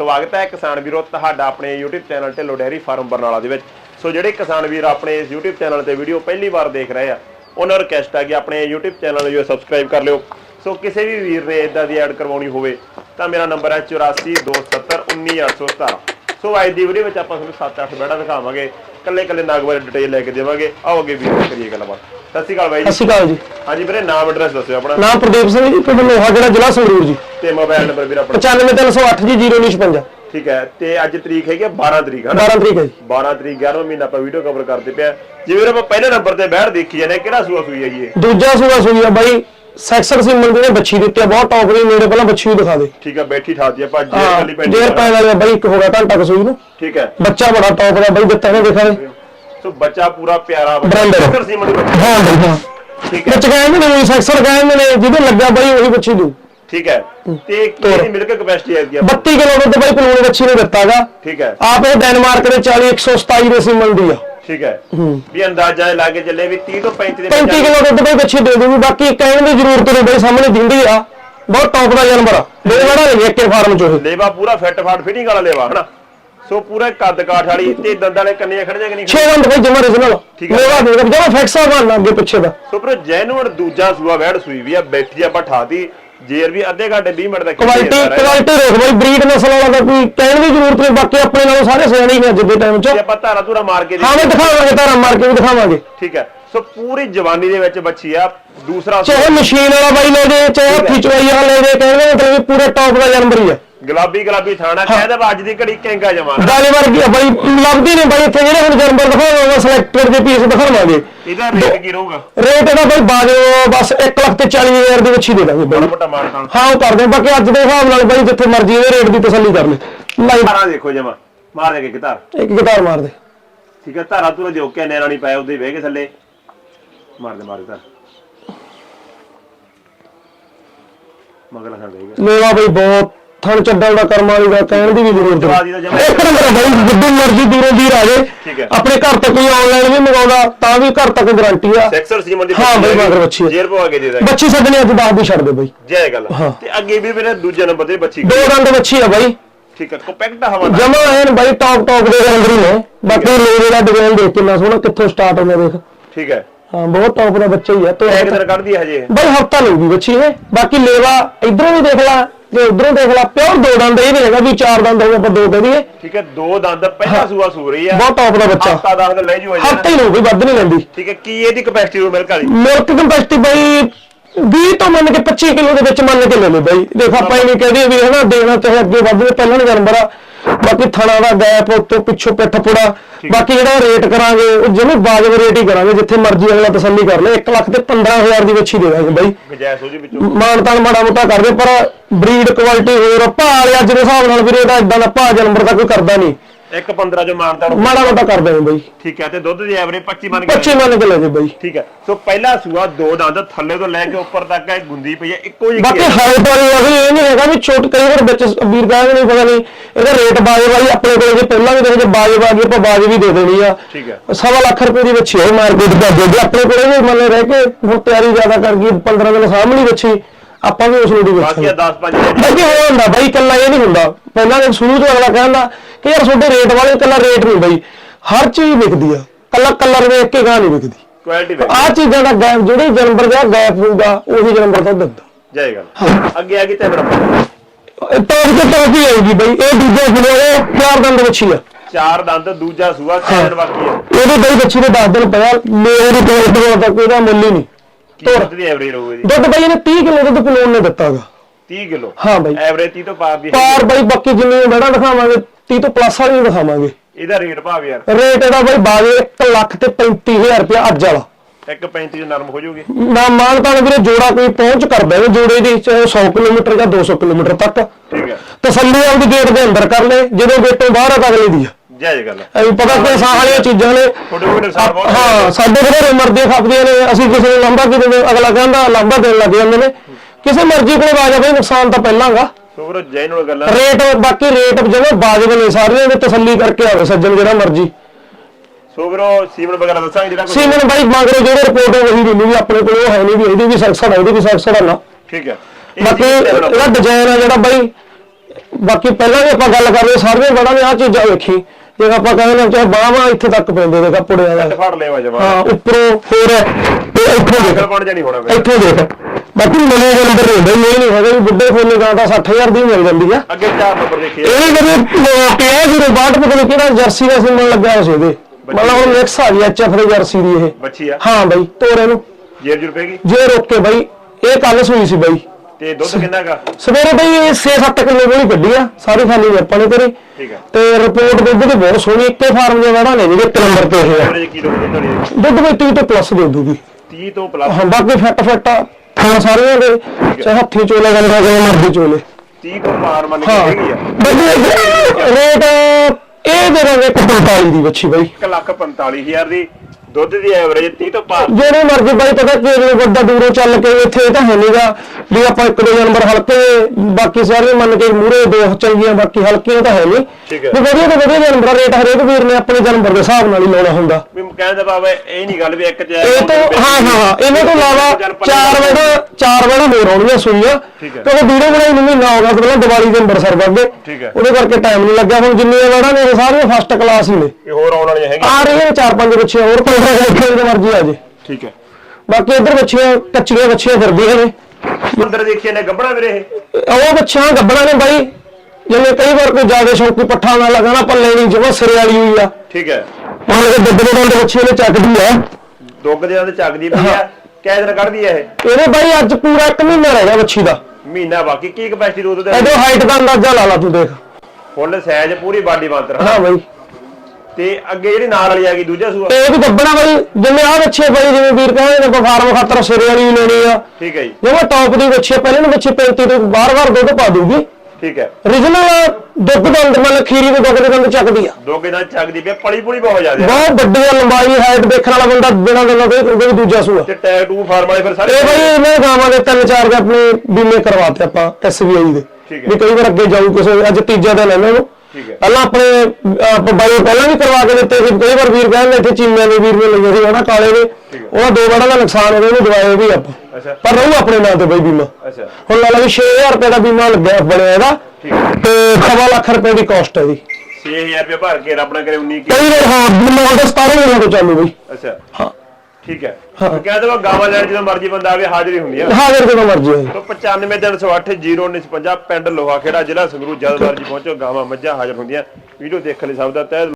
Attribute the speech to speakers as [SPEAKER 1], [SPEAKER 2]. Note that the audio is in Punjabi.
[SPEAKER 1] ਸਵਾਗਤ ਹੈ ਕਿਸਾਨ ਵੀਰੋ, ਤੁਹਾਡਾ ਆਪਣੇ YouTube channel Dhillon dairy farm Barnala ਦੇ ਵਿੱਚ। ਸੋ ਜਿਹੜੇ ਕਿਸਾਨ ਵੀਰ ਆਪਣੇ ਇਸ YouTube ਚੈਨਲ ਤੇ ਵੀਡੀਓ ਪਹਿਲੀ ਵਾਰ ਦੇਖ ਰਹੇ ਆ, ਉਹਨਾਂ ਨੂੰ ਰਿਕਵੈਸਟ ਆ ਕਿ ਆਪਣੇ YouTube ਚੈਨਲ ਨੂੰ ਜੋ ਸਬਸਕ੍ਰਾਈਬ ਕਰ ਲਿਓ। ਸੋ ਕਿਸੇ ਵੀ ਵੀਰ ਨੇ ਇਦਾਂ ਦੀ ਐਡ ਕਰਵਾਉਣੀ ਹੋਵੇ, ਤਾਂ ਮੇਰਾ ਨੰਬਰ ਹੈ 8427191817 ਸੋ ਅੱਜ ਦੀ ਵੀਡੀਓ ਵਿੱਚ ਆਪਾਂ ਤੁਹਾਨੂੰ 7-8 ਬੈੜਾ ਦਿਖਾਵਾਂਗੇ। ਕੱਲੇ ਕੱਲੇ ਨਾਗ ਬਾਰੇ ਡਿਟੇਲ ਲੈ ਕੇ ਦੇਵਾਂਗੇ। ਆਓ ਅੱਗੇ ਵੀਡੀਓ ਕਰੀਏ ਗੱਲਬਾਤ। ਸਤਿ ਸ਼੍ਰੀ ਅਕਾਲ ਬਾਈ
[SPEAKER 2] ਸਤਿ
[SPEAKER 1] ਜੀ
[SPEAKER 2] ਸ਼੍ਰੀ ਅਕਾਲ ਜੀ।
[SPEAKER 1] ਹਾਂਜੀ ਵੀਰੇ ਨਾਮ ਐਡਰੈਸ ਦੱਸਿਓ ਆਪਣਾ।
[SPEAKER 2] ਨਾਮ ਪ੍ਰਦੀਪ ਸਿੰਘ ਜੀ ਪਿੰਡ ਲੋਹਾ ਜਿਹੜਾ ਜ਼ਿਲ੍ਹਾ ਸੰਗਰੂਰ ਜੀ।
[SPEAKER 1] ਤੇ ਮੋਬਾਈਲ ਨੰਬਰ ਵੀਰ ਆਪਣਾ।
[SPEAKER 2] 95308 ਜੀ 0956
[SPEAKER 1] ਠੀਕ ਹੈ ਤੇ ਅੱਜ ਤਰੀਕ ਹੈਗੀ ਆ 12 ਤਰੀਕ ਹੈ
[SPEAKER 2] 12 ਤਰੀਕ ਹੈ ਜੀ।
[SPEAKER 1] 12 ਤਰੀਕ 11ਵਾਂ ਮਹੀਨਾ ਆਪਾਂ ਵੀਡੀਓ ਕਵਰ ਕਰਦੇ ਪਿਆ ਜਿਵੇਂ ਆਪਾਂ ਪਹਿਲੇ ਨੰਬਰ ਤੇ ਬੈਠ ਦੇਖੀ ਜਾਂਦੇ ਹਾਂ, ਕਿਹੜਾ ਸੂਆ ਸੂਈ ਹੈਗੀ ਇਹ?
[SPEAKER 2] ਦੂਜਾ ਸੂਆ ਸੂਈ ਆ ਬਾਈ ਸੈਕਸਰ ਸਿੰਮਲ ਦੀ ਨੇ ਬੱਚੀ ਦਿੱਤੀ ਆ ਬਹੁਤ ਟੌਪ ਦੀ ਨੇੜੇ ਪਹਿਲਾਂ ਬੱਚੀ ਵੀ ਦਿਖਾ ਦੇ।
[SPEAKER 1] ਠੀਕ ਹੈ ਬੈਠੀ ਠਾਤੀ ਜੇਰ
[SPEAKER 2] ਹਾਂ
[SPEAKER 1] ਕੱਲੀ ਪੈਂਦੀ
[SPEAKER 2] ਜੇਰ ਪੈਣ ਵਾਲੀ ਆ ਬਾਈ ਇੱਕ ਹੋ ਗਿਆ ਘੰਟਾ ਕੁ ਸੂਈ ਨੂੰ।
[SPEAKER 1] ਠੀਕ ਹੈ
[SPEAKER 2] ਬੱਚਾ ਬੜਾ ਟੌਪ ਦਾ ਬਾਈ ਦਿੱਤਾ ਨੇ ਦੇਖਾ ਦੇ
[SPEAKER 1] ਸੋ ਬੱਚਾ ਪੂਰਾ ਪਿਆਰਾ। ਸੈਕਟਰ ਸੀਮਨ ਦੀ ਬੱਚੀ।
[SPEAKER 2] ਹਾਂ ਬਾਈ ਹਾਂ।
[SPEAKER 1] ਠੀਕ ਹੈ
[SPEAKER 2] ਬੱਚ ਕਹਿੰਦੇ ਨੇ ਸੈਕਸਰ ਕਹਿੰਦੇ ਨੇ ਜਿਹਦੇ ਲੱਗਾ ਬਾਈ ਉਹੀ ਬੱਚੀ ਦੂ।
[SPEAKER 1] ਠੀਕ ਹੈ। ਤੇ ਕਿੰਨੀ ਮਿਲਕ ਕਪੈਸਿਟੀ ਹੈਗੀ ਆ।
[SPEAKER 2] 32 ਕਿਲੋ ਦੁੱਧ ਬਾਈ ਪਲੂਣ ਬੱਚੀ ਨੇ ਦਿੱਤਾਗਾ।
[SPEAKER 1] ਠੀਕ ਹੈ
[SPEAKER 2] ਆਪ ਇਹ ਡੈਨਮਾਰਕ ਦੇ 40 127 ਦੇ ਸਿੰਮਲ ਦੀ ਆ।
[SPEAKER 1] ਠੀਕ ਹੈ। ਵੀ ਅੰਦਾਜ਼ਾ ਲਾ ਕੇ ਚੱਲੇ ਵੀ 30 ਤੋਂ 35 ਦੇ
[SPEAKER 2] 35 ਕਿਲੋ ਦੁੱਧ ਬਾਈ ਬੱਚੀ ਦੇ ਦੂਗੀ ਬਾਕੀ ਕਹਿਣ ਦੀ ਜ਼ਰੂਰਤ ਨਹੀਂ ਬਾਈ ਸਾਹਮਣੇ ਦਿੰਦੀ ਆ। ਬਹੁਤ ਟੌਪ ਦਾ ਜਾਨਵਰ ਆ। ਦੋ ਵੜਾ ਲੈ ਇੱਕ ਫਾਰਮ ਚੋਂ
[SPEAKER 1] ਲੇਵਾ ਪੂਰਾ ਫਿੱਟ ਫਾਟ ਫਿਟਿੰਗ ਵਾਲਾ ਲੇਵਾ ਹਨਾ? ਸੋ ਪੂਰਾ ਕੱਦ ਕਾਠ ਵਾਲੀ ਤੇ ਦੰਦ ਵਾਲੇ ਕੰਨੀਆਂ ਖੜੀਆਂ ਕਿ ਨਹੀਂ
[SPEAKER 2] ਛੇ ਦੰਦ ਬਾਈ ਜਮਾ ਰੀਜਨਲ
[SPEAKER 1] ਆ।
[SPEAKER 2] ਮੇਵਾ ਦੇ ਜਮਾ ਫੈਕਸਾ ਬਣਨਾ ਅੱਗੇ ਪਿੱਛੇ ਦਾ।
[SPEAKER 1] ਸੋ ਪਰ ਜੈਨੂਅਰ ਦੂਜਾ ਸੂਆ ਵੈੜ ਸੂਈ ਵੀ ਆ ਬੈਠੀ ਆਪਾਂ ਠਾਤੀ ਜੇਰ ਵੀ ਅੱਧੇ ਘੰਟੇ 20 ਮਿੰਟ ਦਾ
[SPEAKER 2] ਕੁਆਲਿਟੀ। ਕੁਆਲਿਟੀ ਦੇਖ ਬਾਈ ਬਰੀਡ ਨਸਲ ਵਾਲਾ ਦਾ ਕੋਈ ਕਹਿਣ ਦੀ ਜ਼ਰੂਰਤ ਨਹੀਂ ਬਾਕੀ ਆਪਣੇ ਨਾਲੋਂ ਸਾਰੇ ਸਿਆਣੇ ਹੀ ਨੇ ਅੱਜ ਦੇ ਟਾਈਮ 'ਚ
[SPEAKER 1] ਤੇ ਆਪਾਂ ਧਾਰਾ ਧੂਰਾ ਮਾਰ ਕੇ
[SPEAKER 2] ਹਾਂ ਮੈਂ। ਦਿਖਾਵਾਂਗੇ ਤਾਰਾ ਮਾਰ ਕੇ ਵੀ ਦਿਖਾਵਾਂਗੇ
[SPEAKER 1] ਠੀਕ ਹੈ ਸੋ ਪੂਰੀ ਜਵਾਨੀ ਦੇ ਵਿੱਚ ਬੱਚੀ ਆ ਦੂਸਰਾ
[SPEAKER 2] ਚਾਹੇ ਮਸ਼ੀਨ ਵਾਲਾ ਬਾਈ ਲੈ ਜੇ ਚਾਹੇ ਹੱਥੀ ਚਵਾਈ ਵਾਲਾ ਲੈ ਜੇ ਕਹਿੰਦੇ ਮਤਲਬ ਪੂਰੇ ਟੌਪ ਦਾ ਜਾਨਵਰ ਹੀ ਆ
[SPEAKER 1] ਗੁਲਾਬੀ ਗੁਲਾਬੀ ਥਾਣਾ ਕਹਿੰਦਾ ਵਾ ਅੱਜ ਦੀ ਘੜੀ ਕੈਂਗਾ ਜਮਾਨਾ
[SPEAKER 2] ਗਾਲੀ ਵਰਗੀ ਬਾਈ ਲੱਭਦੀ ਨੇ ਬਾਈ ਇੱਥੇ ਜਿਹੜੇ ਹੁਣ ਜਾਨਵਰ ਦਿਖਾਵਾਂਗੇ ਸਿਲੈਕਟਡ ਦੇ ਪੀਸ ਦਿਖਾਵਾਂਗੇ
[SPEAKER 1] ਇਹਦਾ ਰੇਟ ਕੀ ਰਹੂਗਾ?
[SPEAKER 2] ਰੇਟ ਇਹਦਾ ਬਾਈ ਬਾਜੋ ਬਸ 1 ਲੱਖ ਤੇ 40 ਹਜ਼ਾਰ ਦੀ ਦੇ ਦਾਂਗੇ ਬਾਈ।
[SPEAKER 1] ਮੋਟਾ ਮਾਰ ਤਾਂ।
[SPEAKER 2] ਹਾਂ ਉਹ ਕਰਦੇ। ਬਾਕੀ ਅੱਜ ਦੇ ਹਿਸਾਬ ਨਾਲ ਬਾਈ ਜਿੱਥੇ ਮਰਜ਼ੀ ਇਹਦੇ ਰੇਟ ਦੀ ਤਸੱਲੀ ਕਰ ਲੈ। ਲਾਈ
[SPEAKER 1] ਧਾਰਾ ਦੇਖੋ ਜਮਾ ਮਾਰ ਦੇ ਕੇ ਧਾਰ
[SPEAKER 2] ਇੱਕ ਗਿਟਾਰ ਮਾਰ ਦੇ।
[SPEAKER 1] ਠੀਕ ਹੈ ਧਾਰਾ ਧੂਰਾ ਜੋ ਕੇ ਨੈਣਾ ਨਹੀਂ ਪਾਇਆ ਉਹਦੇ ਬਹਿ ਕੇ ਥੱਲੇ। ਮਾਰ ਦੇ ਮਾਰ ਦੇ ਧਾਰ ਮਗਲਾ ਛੱਡ ਦੇਗਾ
[SPEAKER 2] ਮੇਵਾ ਬਾਈ ਬਹੁਤ ਥਣ ਚੱਡਣ ਦਾ ਕਰਮ ਵਾਲੀ ਦਾ ਕਹਿਣ ਦੀ ਵੀ ਜ਼ਰੂਰਤ ਨਹੀਂ। ਇੱਕ ਨੰਬਰ ਆ ਬਾਈ ਜਿੱਦੋਂ ਮਰਜ਼ੀ ਦੂਰੋਂ ਦੀ ਆ
[SPEAKER 1] ਠੀਕ
[SPEAKER 2] ਜੇ
[SPEAKER 1] ਹੈ।
[SPEAKER 2] ਆਪਣੇ ਘਰ ਤੱਕ ਕੋਈ ਆਨਲਾਈਨ ਵੀ ਮੰਗਾਉਂਦਾ ਤਾਂ ਵੀ ਘਰ ਤੱਕ ਗਾਰੰਟੀ ਆ।
[SPEAKER 1] ਸੈਕਸਰ ਸੀਮਨ ਦੀ
[SPEAKER 2] ਹਾਂ ਬਈ, ਮਗਰ ਬੱਚੀ ਹੈ।
[SPEAKER 1] ਜੇਰ ਪਵਾ ਕੇ ਦੇ ਦੇ
[SPEAKER 2] ਬੱਚੀ ਛੱਡਣੀ ਅੱਜ 10 ਦੀ ਛੱਡ ਦੇ ਬਾਈ।
[SPEAKER 1] ਜੈ ਗੱਲ
[SPEAKER 2] ਹਾਂ।
[SPEAKER 1] ਤੇ ਅੱਗੇ ਵੀ ਮੇਰੇ ਦੂਜੇ ਨੰਬਰ ਤੇ ਬੱਚੀ
[SPEAKER 2] ਦੋ ਦੰਦ ਬੱਚੀ ਆ ਬਾਈ।
[SPEAKER 1] ਠੀਕ ਹੈ ਕੰਪੈਕਟ ਹਵਾ ਦਾ
[SPEAKER 2] ਜਮਾ ਐਨ ਬਾਈ ਟੌਪ ਟੌਪ ਦੇ ਅੰਦਰ ਹੀ ਨੇ। ਬਾਕੀ ਲੋਗੇ ਦਾ ਡਿਜ਼ਾਈਨ ਦੇਖ ਕਿੰਨਾ ਸੋਹਣਾ ਕਿੱਥੋਂ ਸਟਾਰਟ ਹੁੰਦਾ ਦੇਖ।
[SPEAKER 1] ਠੀਕ ਹੈ
[SPEAKER 2] ਹਾਂ ਬਹੁਤ ਟੌਪ ਦਾ ਬੱਚਾ ਹੀ ਆ ਤੇ
[SPEAKER 1] ਇੱਕ ਦਿਨ ਕੱਢਦੀ ਹੈ ਹਜੇ?
[SPEAKER 2] ਬਈ ਹਫਤਾ ਲਊਗੀ ਬੱਚੀ ਇਹ। ਬਾਕੀ ਲੇਵਾ ਇਧਰੋਂ ਵੀ ਦੇਖ ਲਾ। ਤੇ ਉਧਰੋਂ ਦੇਖ ਲਾ ਪਿਓਰ ਦੋ ਦੰਦ ਇਹ ਨਹੀਂ ਹੈਗਾ ਵੀ ਚਾਰ ਦੰਦ ਹੋਵੇ ਆਪਾਂ ਦੋ ਕਹਿ ਦਈਏ।
[SPEAKER 1] ਠੀਕ ਹੈ ਦੋ ਦੰਦ ਪਹਿਲਾ ਸੂਆ ਸੂ ਰਹੀ ਆ।
[SPEAKER 2] ਬਹੁਤ ਟੌਪ ਦਾ ਬੱਚਾ।
[SPEAKER 1] ਹਫਤਾ ਦਸ ਦਿਨ ਲੈ ਜੂ ਹਜੇ
[SPEAKER 2] ਹਫਤਾ ਹੀ ਲਊਗੀ ਵੱਧ ਨਹੀਂ ਲੈਂਦੀ।
[SPEAKER 1] ਠੀਕ ਹੈ ਕੀ ਇਹਦੀ ਕਪੈਸਿਟੀ ਹੋ ਮਿਲਕ ਵਾਲੀ?
[SPEAKER 2] ਮਿਲਕ ਕੰਪੈਸਟੀ ਬਈ 20 ਤੋਂ ਮੰਨ ਕੇ 25 ਕਿਲੋ ਦੇ ਵਿੱਚ ਮੰਨ ਕੇ ਲੈ ਲਓ ਬਈ। ਦੇਖ ਆਪਾਂ ਇਹ ਨਹੀਂ ਕਹਦੇ ਵੀ ਹਨਾ ਦੇਣਾ ਚਾਹੇ ਅੱਗੇ ਵੱਧ ਦੇ ਪਹਿਲਾਂ ਜਾਨਵਰ ਆ ਬਾਕੀ ਥਣਾ ਦਾ ਗੈਪ ਉੱਤੋਂ ਪਿੱਛੋਂ ਪਿੱਠ ਪੁੜਾ। ਬਾਕੀ ਜਿਹੜਾ ਰੇਟ ਕਰਾਂਗੇ ਉਹ ਜਿਵੇਂ ਵਾਜਬ ਰੇਟ ਹੀ ਕਰਾਂਗੇ ਜਿੱਥੇ ਮਰਜ਼ੀ ਅਗਲਾ ਤਸੱਲੀ ਕਰ ਲੈ। 1 ਲੱਖ ਤੇ 15000 ਦੀ ਵੱਛੀ ਦੇ ਦਾਂਗੇ ਬਈ।
[SPEAKER 1] ਗਜੈਸ ਹੋ ਜੀ ਵਿੱਚੋਂ।
[SPEAKER 2] ਮਾਨ ਤਾਨ ਮਾੜਾ ਮੋਟਾ ਕਰਦੇ ਪਰ ਬਰੀਡ ਕੁਆਲਿਟੀ ਹੋਰ ਭਾਅ ਵਾਲੇ ਅੱਜ ਦੇ ਹਿਸਾਬ ਨਾਲ ਵੀਰੇ ਇਹਦਾ ਇਦਾਂ ਦਾ ਭਾਅ ਜਾਨਵਰ ਦਾ ਕੋਈ ਕਰਦਾ ਨਹੀਂ।
[SPEAKER 1] ਇੱਕ 15 ਜੋ ਮਾਨਤਾ ਨੂੰ
[SPEAKER 2] ਮਾੜਾ ਮੋਟਾ ਕਰਦੇ ਨੇ ਬਈ।
[SPEAKER 1] ਠੀਕ ਹੈ ਤੇ ਦੁੱਧ ਦੀ ਐਵਰੇਜ 25 ਮੰਨ ਕੇ
[SPEAKER 2] 25 ਮੰਨ ਕੇ ਲੈ ਜੇ ਬਈ।
[SPEAKER 1] ਠੀਕ ਹੈ ਸੋ ਪਹਿਲਾ ਸੂਆ ਦੋ ਦੰਦ ਥੱਲੇ ਤੋਂ ਲੈ ਕੇ ਉੱਪਰ ਤੱਕ ਇਹ ਗੁੰਦੀ ਪਈ ਹੈ ਇੱਕੋ ਜਿਹੀ
[SPEAKER 2] ਬਾਕੀ। ਹਾਈਟ ਵਾਲੀ ਅਸੀਂ ਇਹ ਨਹੀਂ ਹੈਗਾ ਵੀ ਛੋਟ ਕਈ ਵਾਰ ਵਿੱਚ ਵੀਰ ਕਹਿੰਦੇ ਨਹੀਂ ਪਤਾ ਨਹੀਂ ਇਹਦਾ ਰੇਟ ਬਾਜੇ ਵਾਲੀ ਆਪਣੇ ਕੋਲ ਜੇ ਪਹਿਲਾਂ ਵੀ ਦੇਖੇ ਬਾਜੇ ਵਾਲੀ ਆਪਾਂ ਬਾਜੇ ਵੀ ਦੇ ਦੇਣੀ ਆ।
[SPEAKER 1] ਠੀਕ ਹੈ।
[SPEAKER 2] ਸਵਾ ਲੱਖ ਰੁਪਏ ਦੀ ਬੱਚੀ ਹੈ ਮਾਰਕੀਟ ਦਾ ਜੇ ਆਪਣੇ ਕੋਲ ਵੀ ਮੰਨ ਰਹਿ ਕੇ ਹੁਣ ਤਿਆਰੀ ਜ਼ਿਆਦਾ ਕਰ ਗਈ 15 ਦਿਨ ਸਾਹਮਣੀ ਬੱਚੀ ਆਪਾਂ ਵੀ ਉਸ ਨੂੰ ਦੀ
[SPEAKER 1] ਬਾਕੀ
[SPEAKER 2] ਵੇਚਾਂਗੇ
[SPEAKER 1] 10 5
[SPEAKER 2] ਬਾਕੀ ਹੋ ਹੁੰਦਾ ਬਾਈ ਇਕੱਲਾ ਇਹ ਨਹੀਂ ਹੁੰਦਾ। ਪਹਿਲਾਂ ਦੇ ਸ਼ੁਰੂ ਤੋਂ ਅਗਲਾ ਕਹਿੰਦਾ ਕਿ ਯਾਰ ਤੁਹਾਡੇ ਰੇਟ ਵਾਲੇ ਇਕੱਲਾ ਰੇਟ ਨਹੀਂ ਬਾਈ। ਹਰ ਚੀਜ਼ ਵਿਕਦੀ ਆ। ਕੱਲਾ ਕਲਰ ਵੇਖ ਕੇ ਗਾਂ ਨਹੀਂ ਵਿਕਦੀ।
[SPEAKER 1] ਕੁਆਲਿਟੀ ਵੇ
[SPEAKER 2] ਆਹ ਚੀਜ਼ਾਂ ਦਾ ਗੈਪ ਜਿਹੜੀ ਜਨਮਰ ਦਾ ਗੈਪ ਹੋਊਗਾ ਉਹੀ ਜਨਮਰ ਦਾ ਦਿੰਦਾ
[SPEAKER 1] ਜਾਏਗਾ ਅੱਗੇ ਆ ਗਈ ਤੇ ਮੇਰਾ
[SPEAKER 2] ਟੌਪ ਤੇ ਟੌਪ ਹੀ ਆਏਗੀ ਬਈ। ਇਹ ਦੂਜੇ ਚਾਰ ਦੰਦ ਬੱਚੀ ਆ।
[SPEAKER 1] ਚਾਰ ਦੰਦ ਦੂਜਾ ਸੂਆ ਸੈਨ ਬਾਕੀ ਹੈ
[SPEAKER 2] ਇਹਦੇ ਬਈ ਬੱਚੀ ਦੇ 10 ਦਿਨ ਪਿਆ ਮੇਰੀ ਕੁਆਲਿਟੀ ਦਾ ਕੋਈ ਦਾ ਮੁੱਲ ਹੀ ਨਹੀਂ।
[SPEAKER 1] ਦੁੱਧ ਦੀ ਐਵਰੇਜ ਰਹੂਗੀ ਜੀ?
[SPEAKER 2] ਦੁੱਧ ਬਈ ਇਹਨੇ 30 ਕਿਲੋ ਦੁੱਧ ਪਲੋਨ ਨੇ ਦਿੱਤਾਗਾ।
[SPEAKER 1] 30 ਕਿਲੋ?
[SPEAKER 2] ਹਾਂ ਬਈ।
[SPEAKER 1] ਐਵਰੇਜ 30 ਤੋਂ ਪਾਰ ਦੀ
[SPEAKER 2] ਪਾਰ ਬਈ ਬਾਕੀ ਜਿੰਨੀ ਬੜਾ ਦਿਖਾਵਾਂਗੇ 30 ਤੋਂ ਪਲੱਸ ਵਾਲੀ ਦਿਖਾਵਾਂਗੇ।
[SPEAKER 1] ਇਹਦਾ ਰੇਟ ਭਾਵ ਯਾਰ।
[SPEAKER 2] ਰੇਟ ਇਹਦਾ ਬਈ ਬਾਜੇ 1 ਲੱਖ ਤੇ 35000 ਰੁਪਇਆ ਅੱਜ ਵਾਲਾ।
[SPEAKER 1] ਇੱਕ 35 ਚ ਨਰਮ ਹੋ ਜਾਊਗੀ।
[SPEAKER 2] ਨਾ ਮਾਨਤਾ ਨੇ ਵੀਰੇ ਜੋੜਾ ਕੋਈ ਪਹੁੰਚ ਕਰਦਾ ਹੈ ਜੋੜੇ ਦੀ ਚਾਹੇ 100 ਕਿਲੋਮੀਟਰ ਜਾਂ 200 ਕਿਲੋਮੀਟਰ ਤੱਕ।
[SPEAKER 1] ਠੀਕ ਹੈ।
[SPEAKER 2] ਤਸੱਲੀ ਆਪਦੀ ਗੇਟ ਦੇ ਅੰਦਰ ਕਰ ਲੈ ਜਦੋਂ ਗੇਟੋਂ ਬਾਹਰ ਆ ਤਾਂ ਅਗਲੇ ਦੀ ਆ।
[SPEAKER 1] ਜਾਇਜ਼ ਗੱਲ ਹੈ
[SPEAKER 2] ਐਵੇਂ ਪਤਾ ਕਿ ਸਾਹ ਵਾਲੀਆਂ ਚੀਜ਼ਾਂ ਨੇ।
[SPEAKER 1] ਤੁਹਾਡੇ ਕੋਲ ਨੁਕਸਾਨ ਬਹੁਤ
[SPEAKER 2] ਹਾਂ ਸਾਡੇ ਘਰੇ ਮਰਦੇ ਖਪਦੀਆਂ ਨੇ। ਅਸੀਂ ਕਿਸੇ ਨੂੰ ਲੰਬਾ ਕਿ ਦਿੰਦੇ ਅਗਲਾ ਕਹਿੰਦਾ ਲੰਬਾ ਦੇਣ ਲੱਗ ਜਾਂਦੇ ਨੇ। ਕਿਸੇ ਮਰਜ਼ੀ ਕੋਲ ਆ ਜਾਵੇ ਨੁਕਸਾਨ ਤਾਂ ਪਹਿਲਾਂਗਾ।
[SPEAKER 1] ਸੋ ਵੀਰੋ ਜੈਨੂਅਲ ਗੱਲਾਂ
[SPEAKER 2] ਰੇਟ ਬਾਕੀ ਰੇਟ ਜਿਵੇਂ ਬਾਜਬ ਨੇ ਸਾਰਿਆਂ ਦੇ ਤਸੱਲੀ ਕਰਕੇ ਆਵੇ ਸੱਜਣ ਜਿਹੜਾ ਮਰਜ਼ੀ।
[SPEAKER 1] ਸੋ ਵੀਰੋ ਸੀਮਨ ਵਗੈਰਾ ਦੱਸਾਂਗੇ ਜਿਹੜਾ ਕੁਛ-
[SPEAKER 2] ਸੀਮਨ ਬਾਈ ਮਗਰੋਂ ਜਿਹੜੇ ਰਿਪੋਰਟ ਉਹੀ ਦਿੰਦੀ ਵੀ ਆਪਣੇ ਕੋਲ ਉਹ ਹੈ ਨਹੀਂ ਵੀ ਇਹਦੀ ਵੀ ਸੈਕਸਨ ਹੈ ਇਹਦੀ ਵੀ ਸੈਕਸਨ ਹੈ ਨਾ।
[SPEAKER 1] ਠੀਕ ਹੈ ਇਹ
[SPEAKER 2] ਬਾਕੀ
[SPEAKER 1] ਚੀਜ਼ ਤੇ
[SPEAKER 2] ਇਹਦਾ ਡਿਜ਼ਾਈਨ ਆ ਜਿਹੜਾ ਬਾਈ ਬਾਕੀ ਪਹਿਲਾਂ ਵੀ ਆਪਾਂ ਗੱਲ ਕਰਦੇ ਸਾਰੀਆਂ ਬੜਾ ਨੇ ਆ ਚੀਜ਼ਾਂ ਵੇਖੀ। ਜੇ ਆਪਾਂ ਕਹਿੰਦੇ ਚਾਹੇ ਬਾਹਾਂ ਇੱਥੇ ਤੱਕ ਪੈਂਦੇ ਦੇਖਾ ਪੁੜਿਆ ਦਾ।
[SPEAKER 1] ਫੜ ਲੈਵਾ ਜਮਾ।
[SPEAKER 2] ਹਾਂ ਉੱਪਰੋਂ ਹੋਰ ਹੈ। ਤੇ ਇੱਥੋਂ ਦੇਖ।
[SPEAKER 1] ਬਣ ਜਾਣੀ ਹੋਣਾ
[SPEAKER 2] ਇੱਥੋਂ ਦੇਖ। ਬਾਕੀ ਨਵੇਂ ਦੇ ਨੰਬਰ ਹੁੰਦੇ ਇਹ ਨਹੀਂ ਹੈਗਾ ਵੀ ਬੁੱਢੇ ਫੋਨੇ ਗਾਂ ਤਾਂ 60000 ਦੀ ਮਿਲ ਜਾਂਦੀ ਆ।
[SPEAKER 1] ਅੱਗੇ ਚਾਰ ਨੰਬਰ ਦੇਖੀਏ।
[SPEAKER 2] ਇਹ ਵੀ ਕਦੇ ਪਿਆ ਜਦੋਂ ਬਾਟ ਪਤਾ ਨਹੀਂ ਕਿਹੜਾ ਜਰਸੀ ਦਾ ਸਿੰਬਲ ਲੱਗਿਆ ਹੋਇਆ ਸੀ ਇਹਦੇ ਮਤਲਬ ਹੁਣ ਮਿਕਸ ਆ ਗਈ ਐਚਐਫ ਦੇ ਜਰਸੀ ਦੀ ਇਹ।
[SPEAKER 1] ਬੱਚੀ ਆ।
[SPEAKER 2] ਹਾਂ ਬਾਈ ਤੋਰੇ ਨੂੰ।
[SPEAKER 1] ਜੇਰ ਜੁਰ ਪੈਗੀ
[SPEAKER 2] ਜੇ ਰੋਕ ਕੇ ਬਾਈ ਇਹ ਕੱਲ ਸੂਈ ਸੀ ਬਾਈ।
[SPEAKER 1] ਤੇ ਦੁੱਧ ਕਿੰਨਾ ਗਾ
[SPEAKER 2] ਸਵੇਰੇ ਬਈ 6-7 ਕਿਲੋ ਗੋਲੀ ਕੱਢੀ ਆ ਸਾਰੀ ਖਾਲੀ ਆਪਾਂ ਨੇ ਕਰੀ
[SPEAKER 1] ਠੀਕ ਹੈ
[SPEAKER 2] ਤੇ ਰਿਪੋਰਟ ਦੁੱਧ ਦੀ ਬਹੁਤ ਸੋਹਣੀ ਇੱਕੇ ਫਾਰਮ ਦੇ ਵੜਾ ਨੇ ਜਿਹੜੇ ਇੱਕ ਨੰਬਰ ਤੇ ਇਹ ਆ।
[SPEAKER 1] ਕੀ ਦੁੱਧ
[SPEAKER 2] ਦੁੱਧ ਵੀ 30 ਤੋਂ ਪਲੱਸ ਦੇ ਦੂਗੀ।
[SPEAKER 1] 30 ਤੋਂ ਪਲੱਸ
[SPEAKER 2] ਹਾਂ ਬਾਕੀ ਫਿੱਟ ਫਿੱਟ ਆ ਖਾਣ ਸਾਰਿਆਂ ਦੇ ਚਾਹੇ ਹੱਥੀ ਚੋਲੇ ਗੱਲ ਕਰਦੇ ਮਰਜ਼ੀ ਚੋਲੇ।
[SPEAKER 1] 30 ਤੋਂ ਪਾਰ ਮੰਨ ਕੇ ਹੈਗੀ ਆ।
[SPEAKER 2] ਰੇਟ ਇਹ ਦੇ ਦਾਂਗੇ 45 ਦੀ ਬੱਚੀ ਬਾਈ।
[SPEAKER 1] 1 ਲੱਖ 45000 ਦੀ। ਦੁੱਧ ਦੀ ਐਵਰੇਜ 30 ਤੋਂ ਪਾਰ
[SPEAKER 2] ਜਿਹੜੇ ਮਰਜ਼ੀ ਬਾਈ ਪਤਾ ਕਿ ਜੇ ਵੱਡਾ ਦੂਰੋਂ ਚੱਲ ਕੇ ਇੱਥੇ ਇਹ ਤਾਂ ਹੈ ਨਹੀਂਗਾ ਵੀ ਆਪਾਂ ਇੱਕ ਦੋ ਨੰਬਰ ਹਲਕੇ ਬਾਕੀ ਸਾਰੇ ਮੰਨ ਕੇ ਮੂਰੇ ਦੋ ਚੰਗੀਆਂ ਬਾਕੀ ਹਲਕੀਆਂ ਤਾਂ ਹੈ ਨਹੀਂ।
[SPEAKER 1] ਠੀਕ ਹੈ।
[SPEAKER 2] ਵੀ ਵਧੀਆ ਤੋਂ ਵਧੀਆ ਨੰਬਰ ਰੇਟ ਹਰੇਕ ਵੀਰ ਨੇ ਆਪਣੇ ਜਨਮ ਦੇ ਹਿਸਾਬ ਨਾਲ ਹੀ ਲਾਉਣਾ ਹੁੰਦਾ।
[SPEAKER 1] ਵੀ ਕਹਿਣ ਦਾ ਭਾਵ ਹੈ ਇਹ ਨਹੀਂ ਗੱਲ ਵੀ ਇੱਕ ਚ
[SPEAKER 2] ਇਹ ਤੋਂ ਹਾਂ ਹਾਂ ਹਾਂ। ਇਹਨਾਂ ਤੋਂ ਇਲਾਵਾ ਚਾਰ ਵੜਾ ਚਾਰ ਵੜਾ ਹੋਰ ਆਉਣੀਆਂ ਸੂਈਆਂ।
[SPEAKER 1] ਠੀਕ ਹੈ।
[SPEAKER 2] ਕਿਉਂਕਿ ਵੀਡੀਓ ਬਣਾਈ ਨੂੰ ਮਹੀਨਾ ਹੋ ਗਿਆ ਪਹਿਲਾਂ ਦੀਵਾਲੀ ਦੇ ਅੰਬਰਸਰ ਵੱਗੇ
[SPEAKER 1] ਠੀਕ ਹੈ।
[SPEAKER 2] ਉਹਦੇ ਕਰਕੇ ਟਾਈਮ ਨਹੀਂ ਲੱਗਿਆ। ਹੁਣ ਜਿੰਨੀਆਂ ਵੜਾ ਨੇ ਸਾਰੀਆਂ ਫਸਟ ਕਲਾਸ ਹੀ ਨੇ।
[SPEAKER 1] ਇਹ ਹੋਰ ਆਉਣ ਵਾਲੀਆਂ ਹੈਗੀਆਂ।
[SPEAKER 2] ਆ ਰਹੀਆਂ ਨੇ ਚਾਰ ਪੰਜ ਬੱਚੇ ਹੋਰ ਕੋਈ ਦੀ ਮਰਜ਼ੀ ਆ ਜੇ।
[SPEAKER 1] ਠੀਕ ਹੈ।
[SPEAKER 2] ਬਾਕੀ ਇੱਧਰ ਬੱਚੀਆਂ ਕੱਚੀਆਂ ਬੱਚੀਆਂ ਫਿਰਦੀਆਂ ਨੇ।
[SPEAKER 1] ਅੰਦਰ ਦੇਖੀਏ ਨੇ ਗੱਬਣਾ ਵੀਰੇ ਇਹ।
[SPEAKER 2] ਉਹ ਬੱਚਿਆਂ ਗੱਬਣਾ ਨੇ ਬਾਈ। ਜਿਵੇਂ ਕਈ ਵਾਰ ਕੋਈ ਜ਼ਿਆਦਾ ਸ਼ੌਕੀ ਪੱਠਾ ਨਾਲ ਲਗਾਣਾ ਪੱਲੇ ਨਹੀਂ ਜਿਵੇਂ ਸਿਰੇ ਵਾਲੀ ਹੋਈ ਆ।
[SPEAKER 1] ਠੀਕ ਹੈ।
[SPEAKER 2] ਮੰਨ ਕੇ ਦੁੱਧ ਦੇ ਡੰਡ ਬੱਚੇ ਨੇ ਚੱਕਦੀ ਆ।
[SPEAKER 1] ਦੁੱਗ ਦੇ ਤੇ ਚੱਕਦੀ ਵੀ ਆ। ਕਿਹ ਦਿਨ ਕੱਢਦੀ ਆ ਇਹ।
[SPEAKER 2] ਇਹਦੇ ਬਾਈ ਅੱਜ ਪੂਰਾ ਇੱਕ ਮਹੀਨਾ ਰਹਿ ਗਿਆ ਬੱਚੀ ਦਾ।
[SPEAKER 1] ਮਹੀਨਾ ਬਾਕੀ ਕੀ ਕਪੈਸਿਟੀ ਦੁੱਧ ਦੇ?
[SPEAKER 2] ਇਹਦੇ ਹਾਈਟ ਦਾ ਅੰਦਾਜ਼ਾ ਲਾ ਲਾ ਤੂੰ ਦੇਖ।
[SPEAKER 1] ਫੁੱਲ ਸਾਈਜ਼ ਪੂਰੀ ਬਾਡੀ ਬਾਂਤਰ
[SPEAKER 2] ਹਾਂ ਬਾਈ।
[SPEAKER 1] ਤੇ ਅੱਗੇ ਜਿਹੜੀ ਨਾਲ ਵਾਲੀ ਆ ਗਈ ਦੂਜਾ ਸੂਆ।
[SPEAKER 2] ਤੇ ਇਹ ਵੀ ਗੱਬਣਾ ਬਾਈ ਜਿਵੇਂ ਆਹ ਬੱਚੇ ਬਾਈ ਜਿਵੇਂ ਵੀਰ ਕਹਿੰਦੇ ਨੇ ਆਪਾਂ ਫਾਰਮ ਖਾਤਰ ਸਿਰੇ ਵਾਲੀ ਵੀ ਲੈਣੀ ਆ।
[SPEAKER 1] ਠੀਕ ਹੈ ਜੀ।
[SPEAKER 2] ਜਿਵੇਂ ਟੌਪ ਦੀ ਬੱਚੇ ਪਹਿਲੇ ਨੂੰ ਬੱਚੇ 35 ਤੋਂ ਬਾਰ-ਬਾਰ ਦੁੱਧ ਪਾ ਦੂਗੀ
[SPEAKER 1] ਠੀਕ ਹੈ।
[SPEAKER 2] ਰੀਜਨਲ ਦੁੱਧ ਦਾ ਅੰਦਰ ਮਤਲਬ ਖੀਰੀ ਦੇ ਦੁੱਧ ਦੇ ਦੰਦ ਚੱਕਦੀ ਆ।
[SPEAKER 1] ਦੋਗੇ ਨਾਲ ਚੱਕਦੀ ਪਈ ਪਲੀ ਪੁਲੀ ਬਹੁਤ ਜ਼ਿਆਦਾ
[SPEAKER 2] ਬਹੁਤ ਵੱਡੀ ਆ ਲੰਬਾਈ ਹਾਈਟ ਦੇਖਣ ਵਾਲਾ ਬੰਦਾ ਬਿਨਾਂ ਗੱਲਾਂ ਤੋਂ ਇਹ ਵੀ ਦੂਜਾ ਸੂਆ।
[SPEAKER 1] ਤੇ ਟੈਗ ਟੂ ਫਾਰਮ ਵਾਲੇ ਫਿਰ ਸਾਰੇ
[SPEAKER 2] ਇਹ ਬਾਈ ਇਹਨਾਂ ਗਾਵਾਂ ਦੇ ਤਿੰਨ ਚਾਰ ਦੇ ਆਪਣੇ ਬੀਮੇ ਕਰਵਾਤੇ ਆਪਾਂ ਐਸਬੀਆਈ ਦੇ।
[SPEAKER 1] ਠੀਕ ਹੈ।
[SPEAKER 2] ਵੀ ਕਈ ਵਾਰ ਅੱਗੇ ਜਾਊ ਕਿਸੇ ਅੱਜ ਤੀਜਾ ਦਿਨ ਇਹਨਾਂ ਨੂੰ।
[SPEAKER 1] ਠੀਕ ਹੈ।
[SPEAKER 2] ਪਹਿਲਾਂ ਆਪਣੇ ਬਾਈ ਪਹਿਲਾਂ ਵੀ ਕਰਵਾ ਕੇ ਦਿੱਤੇ ਸੀ ਕਈ ਵਾਰ ਵੀਰ ਕਹਿੰਦੇ ਇੱਥੇ ਚੀਮਿਆਂ ਦੇ ਵੀਰ ਨੇ ਲਈਆਂ ਸੀ ਹਨਾ ਕਾਲੇ ਦੇ। ਉਹਨਾਂ ਦੋ ਬੜਾ ਦਾ ਨੁਕਸਾਨ ਹੋ ਗਿਆ ਉਹਨੂੰ ਦਵਾਏ ਵੀ ਆਪਾਂ। ਪਰ ਰਹੂ ਆਪਣੇ ਨਾਂ ਤੇ ਬਾਈ ਬੀਮਾ।
[SPEAKER 1] ਅੱਛਾ।
[SPEAKER 2] ਹੁਣ ਲਾ ਲਾ ਵੀ 6000 ਰੁਪਏ ਦਾ ਬੀਮਾ ਲੱਗਿਆ ਬਣਿਆ ਇਹਦਾ ਤੇ ਸਵਾ ਲੱਖ ਰੁਪਏ ਦੀ ਕਾਸਟ ਹੈ ਇਹਦੀ।
[SPEAKER 1] 6000 ਰੁਪਏ ਭਰ ਕੇ ਰੱਬ ਨਾ ਕਰੇ 19 ਕੀ
[SPEAKER 2] ਕਈ ਵਾਰ ਹਾਂ ਬੀਮਾ ਦਾ 17000 ਤੋਂ ਚਾਲੂ ਬਈ।
[SPEAKER 1] ਠੀਕ ਹੈ। ਕਹਿੰਦੇ ਵਾ ਗਾਵਾਂ ਲੈਣ ਜਦੋਂ ਮਰਜ਼ੀ ਬੰਦਾ ਆਵੇ ਹਾਜ਼ਰੀ ਹੁੰਦੀ ਆ
[SPEAKER 2] ਹਾਜ਼ਰ ਜਦੋਂ ਮਰਜ਼ੀ ਹੋਏ।
[SPEAKER 1] ਤੋਂ 95 308 01950 ਪਿੰਡ ਲੋਹਾ ਖੇੜਾ ਜ਼ਿਲ੍ਹਾ ਸੰਗਰੂਰ ਜਦ ਮਰਜ਼ੀ ਪਹੁੰਚੋ ਗਾਵਾਂ ਮੱਝਾਂ ਹਾਜ਼ਰ ਹੁੰਦੀਆਂ। ਵੀਡੀਓ ਦੇਖਣ ਲਈ ਸਭ ਦਾ ਤਹਿ